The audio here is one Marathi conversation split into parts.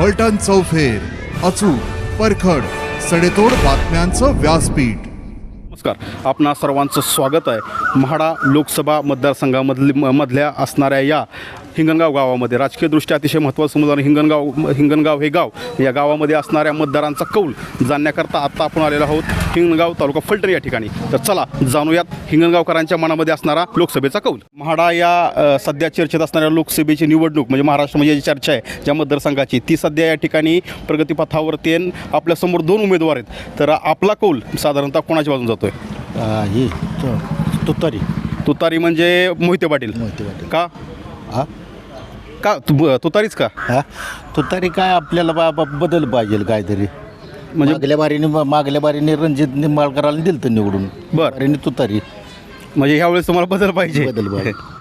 फलटण चौफेर अचूक परखड सडेतोड बातम्यांचं व्यासपीठ. नमस्कार. आपणा सर्वांचं स्वागत आहे. म्हाडा लोकसभा मतदारसंघामधली म- मधल्या असणाऱ्या या हिंगणगाव गावामध्ये. राजकीयदृष्ट्या अतिशय महत्त्वाचं समजून हिंगणगाव हिंगणगाव हे गाव या गावामध्ये असणाऱ्या मतदारांचा कौल जाणण्याकरता आता आपण आलेलो आहोत हिंगणगाव तालुका फलटण या ठिकाणी. तर चला जाणूयात हिंगणगावकरांच्या मनामध्ये असणारा लोकसभेचा कौल. म्हाडा या सध्या चर्चेत असणाऱ्या लोकसभेची निवडणूक म्हणजे महाराष्ट्रामध्ये जी चर्चा आहे ज्या मतदारसंघाची ती सध्या या ठिकाणी प्रगतीपथावरती आहे. आपल्यासमोर दोन उमेदवार आहेत. तर आपला कौल साधारणतः कोणाच्या बाजून जातोय? आ, ही तो- तुतारी. तुतारी म्हणजे मोहिते पाटील. मोहिते पाटील. का? हा? का तु- तुतारीच का? हा? तुतारी काय आपल्याला बा बा- बदल पाहिजे काहीतरी. म्हणजे मागल्या बारीने मागल्या बारीने रणजित निंबाळकराला दिलं तर निवडून. बर. बारीने तुतारी. म्हणजे ह्यावेळेस तुम्हाला बदल पाहिजे. बदल पाहिजे.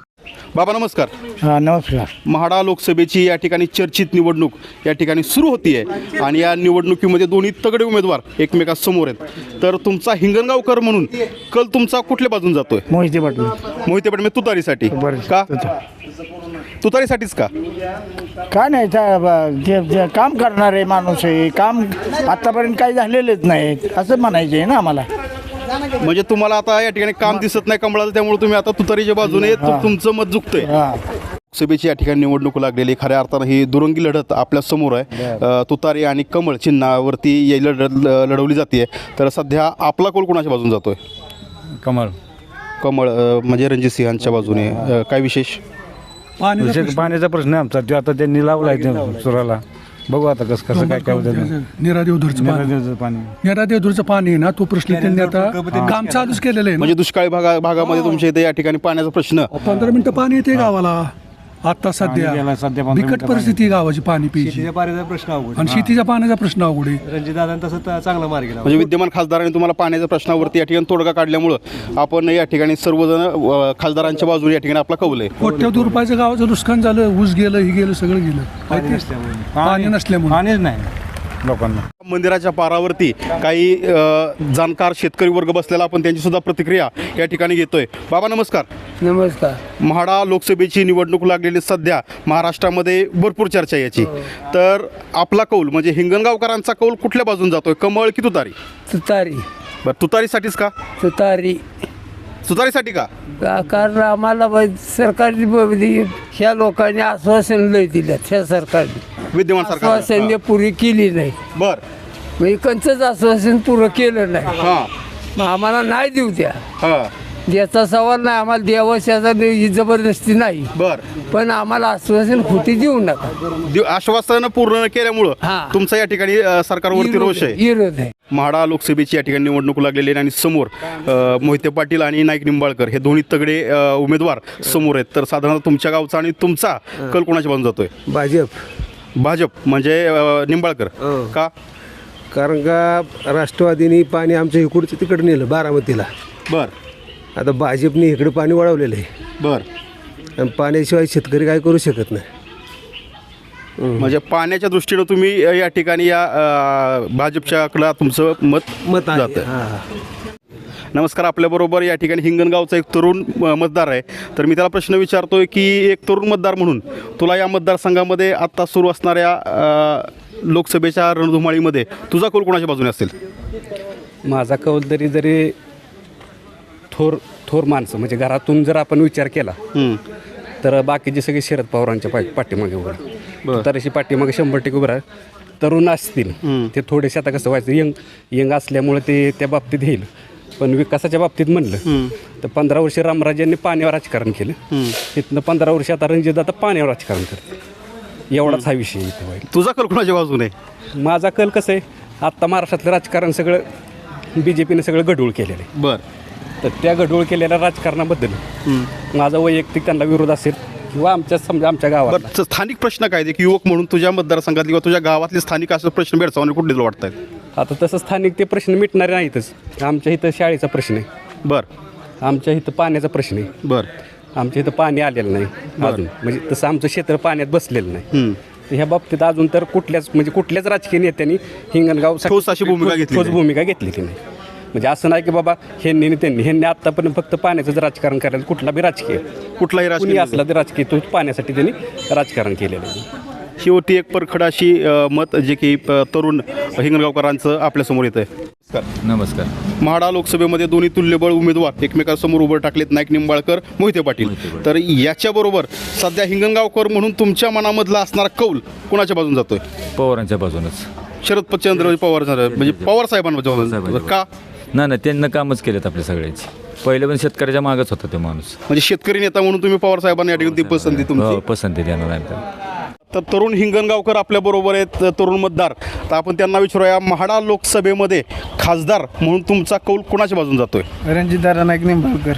बाबा नमस्कार. हा नमस्कार. म्हाडा लोकसभेची या ठिकाणी चर्चित निवडणूक या ठिकाणी सुरू होतीये. आणि या निवडणुकीमध्ये दोन्ही तगडे उमेदवार एकमेकांसमोर आहेत. तर तुमचा हिंगणगावकर म्हणून कल तुमचा कुठल्या बाजून जातोय? मोहिते पाटील. मोहिते पाटील तुतारीसाठी. बरं. का? तुतारीसाठीच का? काय नाही त्या- ब- जे जे काम करणारे माणूस आहे काम आतापर्यंत काही झालेलेच नाहीत असं म्हणायचं आहे ना आम्हाला. म्हणजे तुम्हाला आता या ठिकाणी काम दिसत नाही कमळाचं त्यामुळे तुम्ही आता तुतारीच्या बाजूने तु- तुमचं मत झुकतंय. हा. लोकसभेची या ठिकाणी निवडणूक लागलेली खऱ्या अर्थानं ही दुरंगी लढत आपल्यासमोर आहे. अ, तुतारी आणि कमळ चिन्हावरती ही लढत ल- लढवली जाते तर सध्या आपला कोल कोणाच्या बाजून जातोय? कमळ. कमळ अ, म्हणजे रणजित सिंहांच्या बाजूने. अ, काय विशेष? विषय पाण्याचा प्रश्न आहे आमचा. तो आता त्यांनी लावलाय ते सुराला. बघू आता कसं कसं काय काय होतं निरादेवधूरचं पाणी. नदीचं पाणी. निरादेवधूरचं पाणी आहे ना तो प्रश्न त्यांनी आता काम चालूच केलेलं आहे ना. म्हणजे दुष्काळी भागा भागामध्ये तुमच्या इथे या ठिकाणी पाण्याचा प्रश्न. पंधरा मिनिटं पाणी येते गावाला. आता सध्या सध्या बिकट परिस्थिती आहे गावाची पाणी प्यायची पाण्याचा प्रश्न अवघड. आणि शेतीच्या पाण्याचा प्रश्न अवघड आहे. रणजितदादांनी तसं त- चांगला मार्ग गेला म्हणजे विद्यमान खासदारांनी तुम्हाला पाण्याच्या प्रश्नावरती या ठिकाणी तोडगा काढल्यामुळं आपण या ठिकाणी सर्वजण अ, खासदारांच्या बाजूने या ठिकाणी आपला कौल आहे. कोट्यावधी रुपयाचं गावाचं नुकसान झालं ऊस गेलं ही गेलं सगळं गेलं. पाणी नसल्यामुळे. पाणीच नाही. लोकांना. मंदिराच्या पारावरती काही अ, जाणकार शेतकरी वर्ग बसलेला आपण त्यांची सुद्धा प्रतिक्रिया या ठिकाणी घेतोय. बाबा नमस्कार. नमस्कार. म्हाडा लोकसभेची निवडणूक लागलेली सध्या महाराष्ट्रामध्ये भरपूर चर्चा आहे याची. तर आपला कौल म्हणजे हिंगणगावकरांचा कौल कुठल्या बाजून जातोय? कमळ की तुतारी? तुतारी. बरं तुतारीसाठीच का? तुतारी. तुतारीसाठी का? का- कारण आम्हाला ब- सरकारने ब- दि- ह्या लोकांनी आश्वासन लय दिल्यात ह्या सरकारने. विद्यमान आश्वासन पुरी केली नाही. बर. म्हणजे कंचच आश्वासन पुरं केलं नाही. हां. मग आम्हाला नाही देऊ द्या. हां. द्याचा सवाल नाही. आम्हाला द्यावश्याचा ही जबरदस्ती नाही. बर. पण आम्हाला आश्वासन खोटी देऊ नका. दि- आश्वासन पूर्ण न केल्यामुळं हां. तुमचा या ठिकाणी अ, सरकारवरती रोष आहे. विरोध आहे. म्हाडा लोकसभेची या ठिकाणी निवडणूक लागलेली आहे आणि समोर अ, मोहिते पाटील आणि नाईक निंबाळकर हे दोन्ही तगडे अ, उमेदवार समोर आहेत. तर साधारणतः तुमच्या गावचा आणि तुमचा कल कोणाच्या बाजून जातोय? भाजप. भाजप म्हणजे अ, निंबाळकर. का? कारण का राष्ट्रवादीने पाणी आमच्या इकडचं तिकडे नेलं बारामतीला. बर. आता भाजपने इकडे पाणी वळवलेलं आहे. बर. आणि पाण्याशिवाय शेतकरी काय करू शकत नाही. म्हणजे पाण्याच्या दृष्टीनं तुम्ही अ, या ठिकाणी या अ, भाजपच्याकडं तुमचं मत मत आहे. जातं हां नमस्कार आपल्याबरोबर या ठिकाणी हिंगणगावचा एक तरुण अ, मतदार आहे. तर मी त्याला प्रश्न विचारतोय की एक तरुण मतदार म्हणून तुला या मतदारसंघामध्ये आत्ता सुरू असणाऱ्या अ, लोकसभेच्या रणधुमाळीमध्ये तुझा कौल कोणाच्या बाजूने असेल? माझा कौल तरी जरी थोर थोर माणसं म्हणजे घरातून जर आपण विचार केला. तर बाकीचे सगळे शरद पवारांच्या पा पाठीमागे उभं राहतात. तर अशी पाठीमागे शंभर टक्के उभं राहतात. तरुण असतील ते थोडेसे आता कसं व्हायचं यंग यंग असल्यामुळे ते त्या बाबतीत येईल. पण विकासाच्या बाबतीत म्हणलं तर पंधरा वर्ष रामराजांनी पाण्यावर राजकारण केलं. तिथनं पंधरा वर्ष आता रणजित आता पाण्यावर राजकारण करते एवढाच हा विषय तुझा कल कोणाच्या बाजूने? माझा कल कसं आहे आत्ता महाराष्ट्रातलं राजकारण सगळं बी जे पीने सगळं गढूळ केलेलं आहे. बर. तर त्या गढूळ केलेल्या राजकारणाबद्दल माझा वैयक्तिक त्यांना विरोध असेल किंवा आमच्या समजा आमच्या गावात बरं स्थानिक प्रश्न काय आहेत? एक युवक म्हणून तुझ्या मतदारसंघातले किंवा तुझ्या गावातले स्थानिक असं प्रश्न भेडसावणे कुठले तुला वाटत आहेत आता तसं स्थानिक ते प्रश्न मिटणारे नाहीतच. आमच्या इथं शाळेचा प्रश्न आहे. बर. आमच्या इथं पाण्याचा प्रश्न आहे. बर. आमच्या इथं पाणी आलेलं नाही अजून म्हणजे तसं आमचं क्षेत्र पाण्यात बसलेलं नाही. तर ह्या बाबतीत अजून तर कुठल्याच म्हणजे कुठल्याच राजकीय नेत्यांनी हिंगणगाव ठोस अशी भूमिका घेतली ठोस नाही. भूमिका घेतलेली नाही. म्हणजे असं नाही की बाबा ह्यांनी आणि त्यांनी ह्यांनी आत्तापर्यंत फक्त पाण्याचंच राजकारण करायचं कुठला बी राजकीय. कुठलाही कुणी राजकीय असला तर राजकीय तो पाण्यासाठी त्यांनी राजकारण केलेलं आहे. शेवटी एक परखड अशी अ, मत जे की अ, तरुण हिंगणगावकरांचं आपल्यासमोर येतं आहे नमस्कार. म्हाडा लोकसभेमध्ये दोन्ही तुल्यबळ उमेदवार एकमेकांसमोर उभं टाकलेत नाईक निंबाळकर मोहिते पाटील. तर याच्याबरोबर सध्या हिंगणगावकर म्हणून तुमच्या मनामधला असणारा कौल कोणाच्या बाजून जातोय? पवारांच्या बाजूनच. शरद चंद्र पवार म्हणजे पवार साहेबांच्या बाजून. का? नाही नाही त्यांना कामच केलेत आपल्या सगळ्यांची. पहिले पण शेतकऱ्याच्या मागच होता ते माणूस. म्हणजे शेतकरी नेता म्हणून तुम्ही पवार साहेबांना या ठिकाणी ती पसंती तुमची? हो, पसंती देणार आहे. तर तरुण हिंगणगावकर आपल्या बरोबर आहेत तरुण मतदार. तर आपण त्यांना विचारूया म्हाडा लोकसभेमध्ये खासदार म्हणून तुमचा कौल कोणाच्या बाजून जातोय? रणजितदारा नाईक निंबाळकर.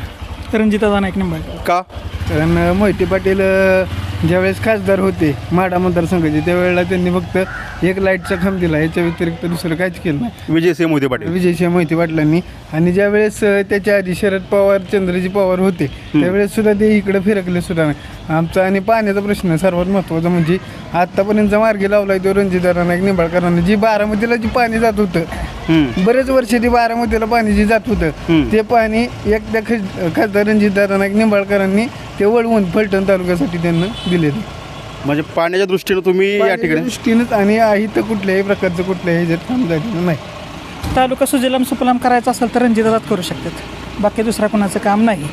रणजितदादा नाईक निंबाळकर. का? कारण मोहिते पाटील अ, ज्यावेळेस खासदार होते माडा मतदारसंघाचे त्यावेळेला त्यांनी फक्त एक लाईटचा खांब दिला. याच्या व्यतिरिक्त दुसरं काहीच केलं नाही. विजयसिंह मोहिते पाटील. विजयसिंह मोहिते पाटलांनी. आणि ज्यावेळेस त्याच्या आधी शरद पवार चंद्रजी पवार होते त्यावेळेस सुद्धा ते इकडे फिरकले सुद्धा नाही. आमचा आणि पाण्याचा प्रश्न सर्वात महत्त्वाचा म्हणजे आत्तापर्यंत मार्गी लावलाय तो रणजितदारा नाईक निंबाळकरांना जी बारामतीला जी पाणी जात होतं बरेच वर्ष ते बारामतीला पाणी जे जात होतं ते पाणी एकदा खासदार रणजितदारा नाईक निंबाळकरांनी ते वळवून फलटण तालुक्यासाठी त्यांना दिले. म्हणजे पाण्याच्या दृष्टीनं तुम्ही या ठिकाणी दृष्टीनंच आणि इथं कुठल्याही प्रकारचं कुठल्याही ह्याच्यात काम झालेलं नाही. तालुका सुजलाम सुफलाम करायचा असेल तर रणजितदादात करू शकतात. बाकी दुसरा कोणाचं काम नाही.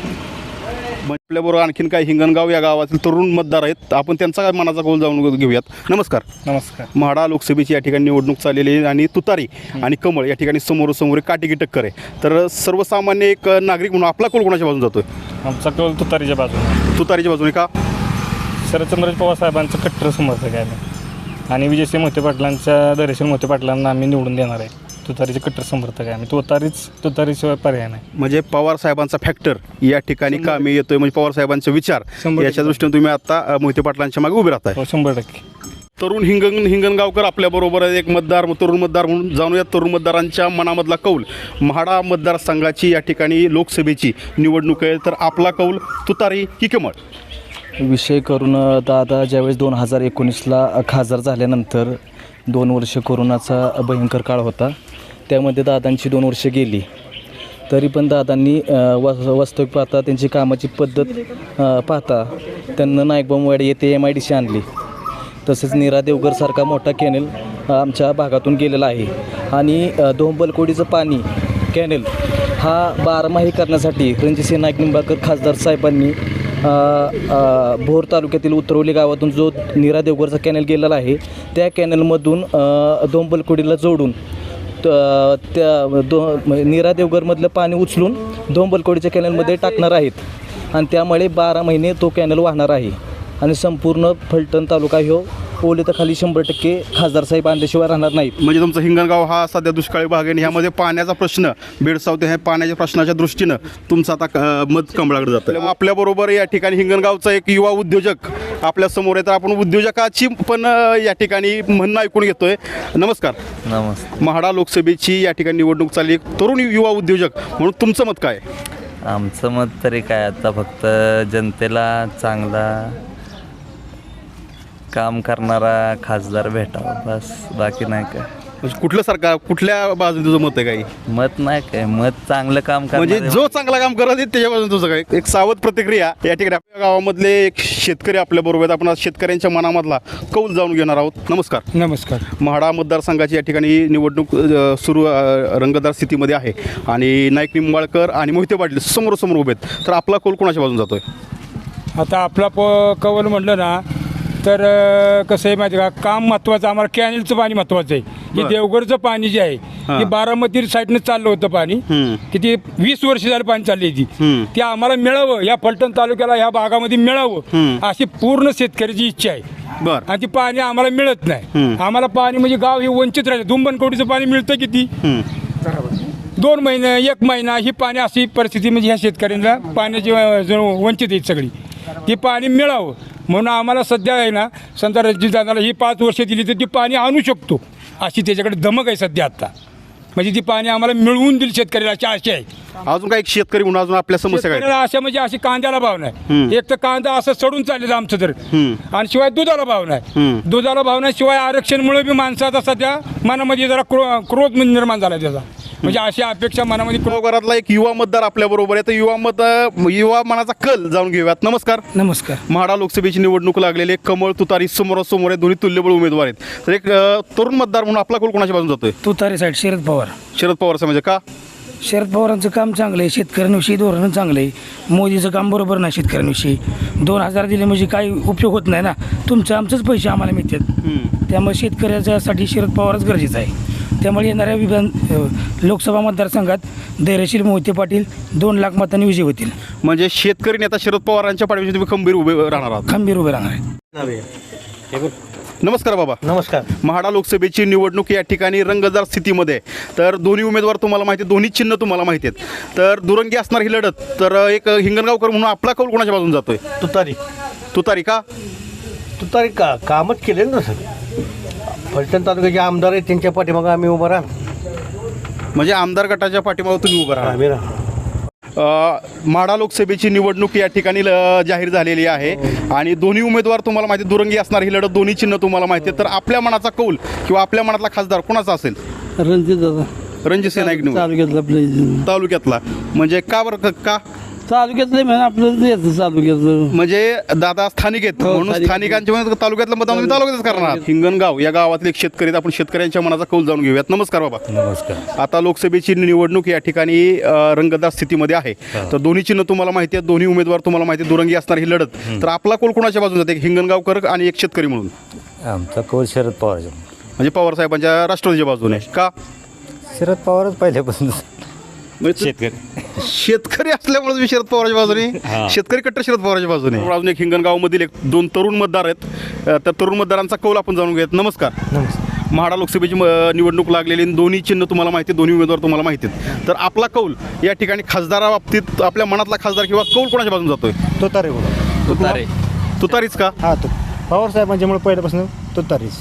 आपल्याबरोबर आणखीन काही हिंगणगाव या गावातील तरुण मतदार आहेत. आपण त्यांचा काय मनाचा कौल जाऊन घेऊयात. नमस्कार. नमस्कार. म्हाडा लोकसभेची या ठिकाणी निवडणूक चाललेली आहे आणि तुतारी आणि कमळ या ठिकाणी समोरासमोर काटेकी टक्कर आहे. तर सर्वसामान्य एक नागरिक म्हणून आपला कौल कोणाच्या बाजून जातोय? आमचा कौल तुतारीच्या बाजूने. तुतारीच्या बाजूने का? शरदचंद्र पवार साहेबांचं कट्टर समर्थक आहे आम्ही आणि विजयसिंह मोहिते पाटलांच्या दरेशील मोहिते पाटलांना आम्ही निवडून देणार आहे. तुतारीचे कट्टर समर्थक आहे आम्ही. तुतारीच तुतारीशिवाय पर्याय नाही. म्हणजे पवार साहेबांचा फॅक्टर या ठिकाणी कामी येतोय. म्हणजे पवार साहेबांचे विचार शंभर याच्या दृष्टीने तुम्ही आता अ, मोहिते पाटलांच्या मागे उभे राहताय. हो शंभर टक्के. तरुण हिंगण हिंगणगावकर आपल्याबरोबर आहेत. एक मतदार तरुण मतदार म्हणून जाणूया. तरुण मतदारांच्या मनामधला कौल. म्हाडा मतदारसंघाची या ठिकाणी लोकसभेची निवडणूक आहे. तर आपला कौल तुतारी की कमळ विषय करून दादा ज्यावेळेस दोन हजार एकोणीसला खासदार झाल्यानंतर दोन वर्ष कोरोनाचा भयंकर काळ होता. त्यामध्ये दादांची दोन वर्ष गेली. तरी पण दादांनी वास्तविक पाहता त्यांची कामाची पद्धत पाहता त्यांना नाईकबामवाडी येथे एम आय डी सी आणली. तसेच निरा देवगरसारखा मोठा कॅनेल आमच्या भागातून गेलेला आहे. आणि अ, दोंबलकोडीचं पाणी कॅनेल हा बारमाही करण्यासाठी रणजितसिंह नाईक निंबाळकर खासदार साहेबांनी भोर तालुक्यातील उतरवली गावातून जो निरा देवगरचा कॅनल गेलेला आहे त्या कॅनलमधून दोंबलकुडीला दोंबलकोडीला जोडून त- त्या दो म्हणजे निरा नीरा देवगरमधलं पाणी उचलून दोंबलकोडीच्या कॅनलमध्ये टाकणार आहेत. आणि त्यामुळे बारा महिने तो कॅनल वाहणार आहे. आणि संपूर्ण फलटण तालुका ह्यो ओले तर खाली शंभर टक्के खासदार साहेब आणल्याशिवाय राहणार नाहीत. म्हणजे तुमचा हिंगणगाव हा सध्या दुष्काळी भाग आहे आणि ह्यामध्ये पाण्याचा प्रश्न भेडसावते ह्या पाण्याच्या प्रश्नाच्या दृष्टीनं तुमचं आता मत कमळाकडे जातं आपल्याबरोबर या ठिकाणी हिंगणगावचा एक युवा उद्योजक आपल्यासमोर आहे. तर आपण उद्योजकाची पण अ, या ठिकाणी म्हणणं ऐकून घेतोय. नमस्कार. नमस्ते म्हाडा लोकसभेची या ठिकाणी निवडणूक चालली. एक तरुण युवा उद्योजक म्हणून तुमचं मत काय आहे? आमचं मत तरी काय आता फक्त जनतेला चांगला काम करणारा खासदार भेटावा बस. बाकी नाही काय. म्हणजे कुठलं सरकार कुठल्या बाजूने तुझं मत आहे काही? मत नाही काय. मत चांगलं काम म्हणजे जो चांगला काम करत आहे त्याच्यापासून तुझं काय? एक सावध प्रतिक्रिया या ठिकाणी आपल्या गावामधले एक शेतकरी आपल्या बरोबर आहेत. आपण आज शेतकऱ्यांच्या मनामधला कौल जाणून घेणार आहोत. नमस्कार. नमस्कार. म्हाडा मतदारसंघाची या ठिकाणी निवडणूक अ, सुरू अ, रंगतदार स्थितीमध्ये आहे. आणि नाईक निंबाळकर आणि मोहिते पाटील समोरासमोर उभे आहेत. तर आपला कौल कोणाच्या बाजून जातोय? आता आपला प कवल म्हटलं ना तर कसं आहे माहिती आहे का? काम महत्त्वाचं आम्हाला कॅनेलचं पाणी महत्त्वाचं आहे. हे बरं. देवगडचं पाणी जे आहे हां. ते बारामती साईडनं चाललं होतं पाणी. हम्म. किती वीस वर्ष झालं पाणी चालली ती. हम्म. ते आम्हाला मिळावं या फलटण तालुक्याला ह्या भागामध्ये मिळावं हम्म. अशी पूर्ण शेतकऱ्याची इच्छा आहे. बर. आणि ती पाणी आम्हाला मिळत नाही. हम्म. आम्हाला पाणी म्हणजे गाव हे वंचित राहिले दुंबनकोडीचं पाणी मिळतं किती? दोन महिने एक महिना ही पाणी अशी परिस्थिती म्हणजे ह्या शेतकऱ्यांना पाण्याची अ, वंचित आहेत सगळी. ती पाणी मिळावं. म्हणून आम्हाला सध्या आहे ना संत दादाला ही पाच वर्ष दिली तर ती पाणी आणू शकतो. अशी त्याच्याकडे धमक आहे सध्या आत्ता म्हणजे ती पाणी आम्हाला मिळवून दिली शेतकऱ्याला अशी आशा आहे. अजून काही शेतकरी म्हणून अजून आपल्या समस्या काय? शेतकऱ्याला अशा म्हणजे अशी कांद्याला भाव नाही. एक तर कांदा असं चढून चाललेलं आमचं तर. आणि शिवाय दुधाला भाव नाही. दुधाला भाव नाही शिवाय आरक्षणमुळे बी माणसाचा सध्या मनामध्ये जरा क्रो क्रोध निर्माण झाला त्याचा. म्हणजे अशी अपेक्षा मनामध्ये कुणाल घरातला एक युवा मतदार आपल्या बरोबर आहे. तर युवा मत युवा मनाचा कल जाणून घेऊयात. नमस्कार. नमस्कार. म्हाडा लोकसभेची निवडणूक लागलेली आहे. कमळ तुतारी समोरासमोर आहे. दोन्ही तुल्यबळ उमेदवार आहेत. तर एक अ, तरुण मतदार म्हणून आपला कल कोणाच्या बाजून जातोय? तुतारी साईड शरद पवार. शरद पवार म्हणजे का? शरद पवारांचं काम चांगलं आहे. शेतकऱ्यांविषयी धोरण चांगलं आहे. मोदीचं काम बरोबर नाही शेतकऱ्यांविषयी दोन हजार दिले म्हणजे काही उपयोग होत नाही ना. तुमचं आमचंच पैसे आम्हाला मिळतात. त्यामुळे शेतकऱ्याच्यासाठी शरद पवारच गरजेचं आहे. त्यामुळे येणाऱ्या विधान लोकसभा मतदारसंघात धैर्यशील मोहिते पाटील दोन लाख मतांनी विजय होतील. म्हणजे शेतकरी नेता शरद पवारांच्या पाठीशी तुम्ही खंबीर उभे राहणार आहात. खंबीर उभे राहणार आहे नमस्कार बाबा. नमस्कार. म्हाडा लोकसभेची निवडणूक या ठिकाणी रंगतदार स्थितीमध्ये आहे. तर दोन्ही उमेदवार तुम्हाला माहिती आहेत दोन्ही चिन्ह तुम्हाला माहिती आहेत. तर दुरंगी असणार ही लढत तर एक हिंगणगावकर म्हणून आपला कौल कोणाच्या बाजून जातोय? तुतारी. तुतारी का? तुतारी का? कामच केले ना सर फलटण तालुक्याचे आमदार आहेत त्यांच्या पाठीमागं आम्ही उभं राहा म्हणजे आमदार गटाच्या पाठीमागे तुम्ही उभं राहा आम्ही राहा अ, माढा लोकसभेची निवडणूक या ठिकाणी ल- जाहीर झालेली आहे. आणि दोन्ही उमेदवार तुम्हाला माहिती आहे, दुरंगी असणार ही लढत दोन्ही चिन्ह तुम्हाला माहिती आहे. तर आपल्या मनाचा कौल किंवा आपल्या मनातला खासदार कोणाचा असेल? रणजित दादा. रणजित सिंह नाईक निवड तालुक्यातलं तालुक्यातला. म्हणजे का बरं क- का? तालुक्यातलं म्हणजे आपलं येतं तालुक्यातलं. म्हणजे दादा स्थानिक आहेत. हो, म्हणून स्थानिक. स्थानिकांच्या म्हणजे तालुक्यातलं मतदान तुम्ही तालुक्यातच करणार. हिंगणगाव या गावातले एक शेतकरी आहेत. आपण शेतकऱ्यांच्या मनाचा कौल जाणून घेऊयात. नमस्कार बाबा. नमस्कार. आता लोकसभेची निवडणूक या ठिकाणी अ, रंगतदार स्थितीमध्ये आहे. तर दोन्ही चिन्ह तुम्हाला माहिती आहेत. दोन्ही उमेदवार तुम्हाला माहिती आहे दुरंगी असणार ही लढत. तर आपला कोल कोणाच्या बाजून जाते? एक हिंगणगावकर आणि एक शेतकरी म्हणून. आमचा कौल शरद पवार म्हणजे पवार साहेबांच्या राष्ट्रवादीच्या बाजूने. का? शरद पवारच पहिल्यापासून. म्हणजे शेतकरी. शेतकरी असल्यामुळे तुम्ही शरद पवारच्या बाजूने शेतकरी कट्टर शरद पवारच्या बाजूने. अजून एक हिंगणगावमधील एक दोन तरुण मतदार आहेत. अ, तर तरुण मतदारांचा कौल आपण जाणून घेऊयात. नमस्कार. म्हाडा लोकसभेची म- निवडणूक लागलेली आणि दोन्ही चिन्ह तुम्हाला माहिती आहेत, दोन्ही उमेदवार तुम्हाला माहिती आहेत. तर आपला कौल या ठिकाणी खासदाराबाबतीत आपल्या मनातला खासदार किंवा कौल कोणाच्या बाजून जातोय? तुतारी बोला. तुतारे. तुतारीच का? हा तू पवार साहेबांच्यामुळे पहिल्यापासून तुतारीच.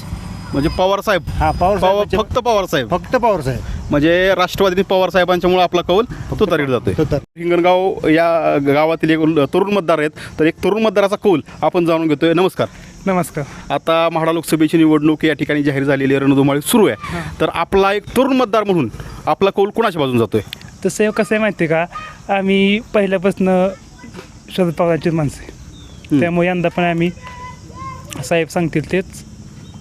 म्हणजे पवार साहेब. हा पवार पवार साहेब फक्त पवार साहेब. फक्त पवार साहेब. म्हणजे राष्ट्रवादी पवार साहेबांच्यामुळे आपला कौल तुतारीकडे जातोय. हिंगणगाव या गावातील एक तरुण मतदार आहेत. तर एक तरुण मतदाराचा कौल आपण जाणून घेतोय. नमस्कार. नमस्कार. आता म्हाडा लोकसभेची निवडणूक या ठिकाणी जाहीर झालेली आहे. रणधुमाळी सुरू आहे. तर आपला एक तरुण मतदार म्हणून आपला कौल कुणाच्या बाजून जातोय? तसं कसं आहे माहिती आहे का? आम्ही पहिल्यापासून शरद पवारांचीच माणसं त्यामुळे यंदा पण आम्ही साहेब सांगतील तेच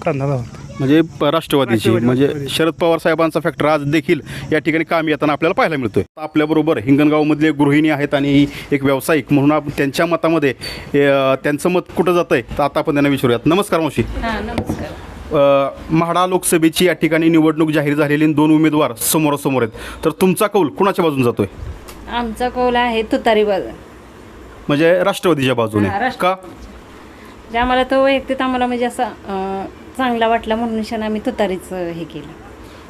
करणार आहोत. म्हणजे प- राष्ट्रवादीची राष्ट्रवादी, म्हणजे. शरद पवार साहेबांचा फॅक्टर आज देखील या ठिकाणी काम येताना आपल्याला पाहायला मिळतोय. आपल्याबरोबर हिंगणगावमधले गृहिणी आहेत आणि एक व्यावसायिक म्हणून आपण त्यांच्या मतामध्ये अ, त्यांचं मत कुठं जातं आहे तर आता आपण त्यांना विचारूयात. नमस्कार मावशी. हां नमस्कार. अ, म्हाडा लोकसभेची या ठिकाणी निवडणूक जाहीर झालेली आणि दोन उमेदवार समोरासमोर आहेत. तर तुमचा कौल कुणाच्या बाजून जातोय? आमचा कौल आहे तुतारी बाजू. म्हणजे राष्ट्रवादीच्या बाजूने. हा, राष्ट्र- का? जे आम्हाला तो वैयक्तिक आम्हाला म्हणजे असा अं, चांगला वाटला म्हणून क्षण आम्ही तुतारीच हे केलं.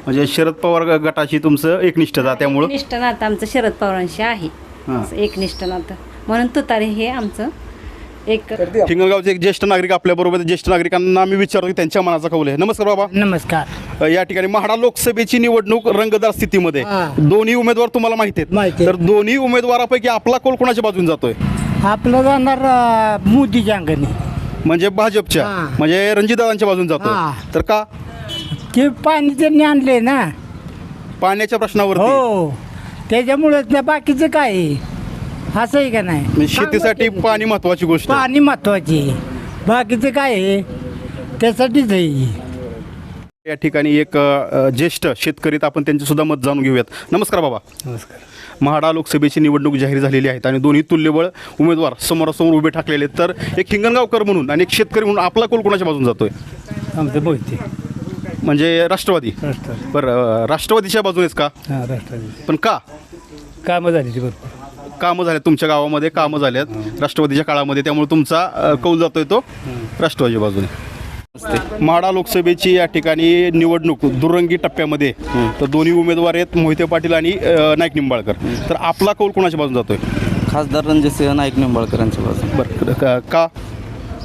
म्हणजे शरद पवार ग- गटाची तुमचं एकनिष्ठता त्यामुळं? एकनिष्ठ नातं आमचं शरद पवारांशी आहे. हां. असं एकनिष्ठ नातं म्हणून तुतारी हे आमचं एक हिंगणगावचे एक ज्येष्ठ नागरिक आपल्याबरोबर आहेत. ज्येष्ठ नागरिकांना मी विचारतो की त्यांच्या मनाचा कौल आहे. नमस्कार बाबा. नमस्कार. अ, या ठिकाणी म्हाडा लोकसभेची निवडणूक रंगतदार स्थितीमध्ये. हां. दोन्ही उमेदवार तुम्हाला माहिती आहेत. माहिती तर दोन्ही उमेदवारापैकी आपला कौल कोणाच्या बाजून जातोय? आपलं जाणार मोदीच्या अंगाने. म्हणजे भाजपच्या. हां. म्हणजे रणजितदादांच्या बाजून जातोय. हां. तर का? ते पाणी त्यांनी आणले ना. पाण्याच्या प्रश्नावरती. हो. त्याच्यामुळे त्या बाकीचं काय आहे? असं आहे का नाही? म्हणजे शेतीसाठी पाणी महत्वाची गोष्ट. आहे. पाणी महत्वाची आहे. बाकीचं काय आहे? त्यासाठीच आहे. या ठिकाणी एक अ, ज्येष्ठ शेतकरी आहेत, आपण त्यांचे सुद्धा मत जाणून घेऊयात. नमस्कार बाबा. नमस्कार. म्हाडा लोकसभेची निवडणूक जाहीर झालेली आहेत आणि दोन्ही तुल्यबळ उमेदवार समोरासमोर उभे ठाकलेले आहेत. तर एक हिंगणगावकर म्हणून आणि एक शेतकरी म्हणून आपला कोल कोणाच्या बाजून जातोय? आमचं मोहिते. म्हणजे राष्ट्रवादी. राष्ट्रवादी. बरं राष्ट्रवादीच्या बाजूनेच का? हां राष्ट्रवादी. पण का? कामं झाली ती भरपूर. कामं झाल्यात तुमच्या गावामध्ये कामं झाल्यात राष्ट्रवादीच्या काळामध्ये त्यामुळे तुमचा अ, कौल जातोय तो राष्ट्रवादीच्या बाजूने. माडा लोकसभेची या ठिकाणी निवडणूक दुरंगी टप्प्यामध्ये तर दोन्ही उमेदवार आहेत मोहिते पाटील आणि नाईक निंबाळकर. तर आपला कौल कोणाच्या बाजून जातोय? खासदार रणजितसिंह नाईक निंबाळकरांच्या बाजूने. बरं क- का?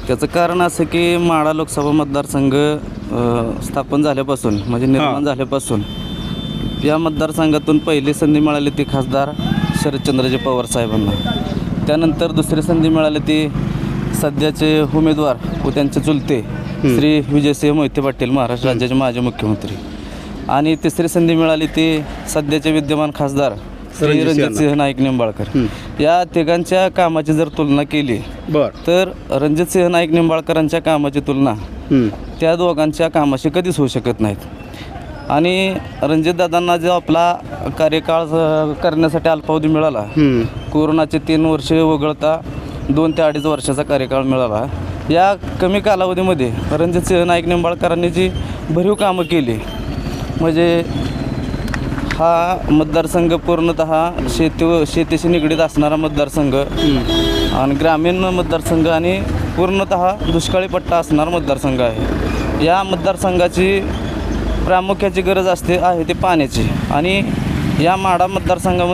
त्याचं कारण असं की माढा लोकसभा मतदारसंघ अ, स्थापन झाल्यापासून म्हणजे निर्माण. झाल्यापासून या मतदारसंघातून पहिली संधी मिळाली ती खासदार शरदचंद्रजी पवार साहेबांना. त्यानंतर दुसरी संधी मिळाली ती सध्याचे उमेदवार व त्यांचे चुलते श्री विजयसिंह मोहिते पाटील महाराष्ट्र राज्याचे माजी मुख्यमंत्री. आणि तिसरी संधी मिळाली ती सध्याचे विद्यमान खासदार श्री रणजित रणजित सिंह सिंह नाईक निंबाळकर. या तिघांच्या कामाची जर तुलना केली बर. तर रणजित सिंह नाईक निंबाळकरांच्या कामाची तुलना त्या दोघांच्या कामाशी कधीच होऊ शकत नाहीत. आणि रणजितदादांना जो आपला कार्यकाळ करण्यासाठी अल्पावधी मिळाला कोरोनाचे तीन वर्षे वगळता दोन ते अडीच वर्षाचा कार्यकाळ मिळाला या कमी कालावधीमध्ये रणजितसिंह नाईक निंबाळकरांनी जी भरीव कामं केली म्हणजे हा मतदारसंघ पूर्णतः शेती शेतीशी निगडीत असणारा मतदारसंघ आणि ग्रामीण मतदारसंघ आणि पूर्णतः दुष्काळी पट्टा असणारा मतदारसंघ आहे. या मतदारसंघाची प्रामुख्याची गरज असते आहे ती पाण्याची. आणि या माढा मतदारसंघामध्ये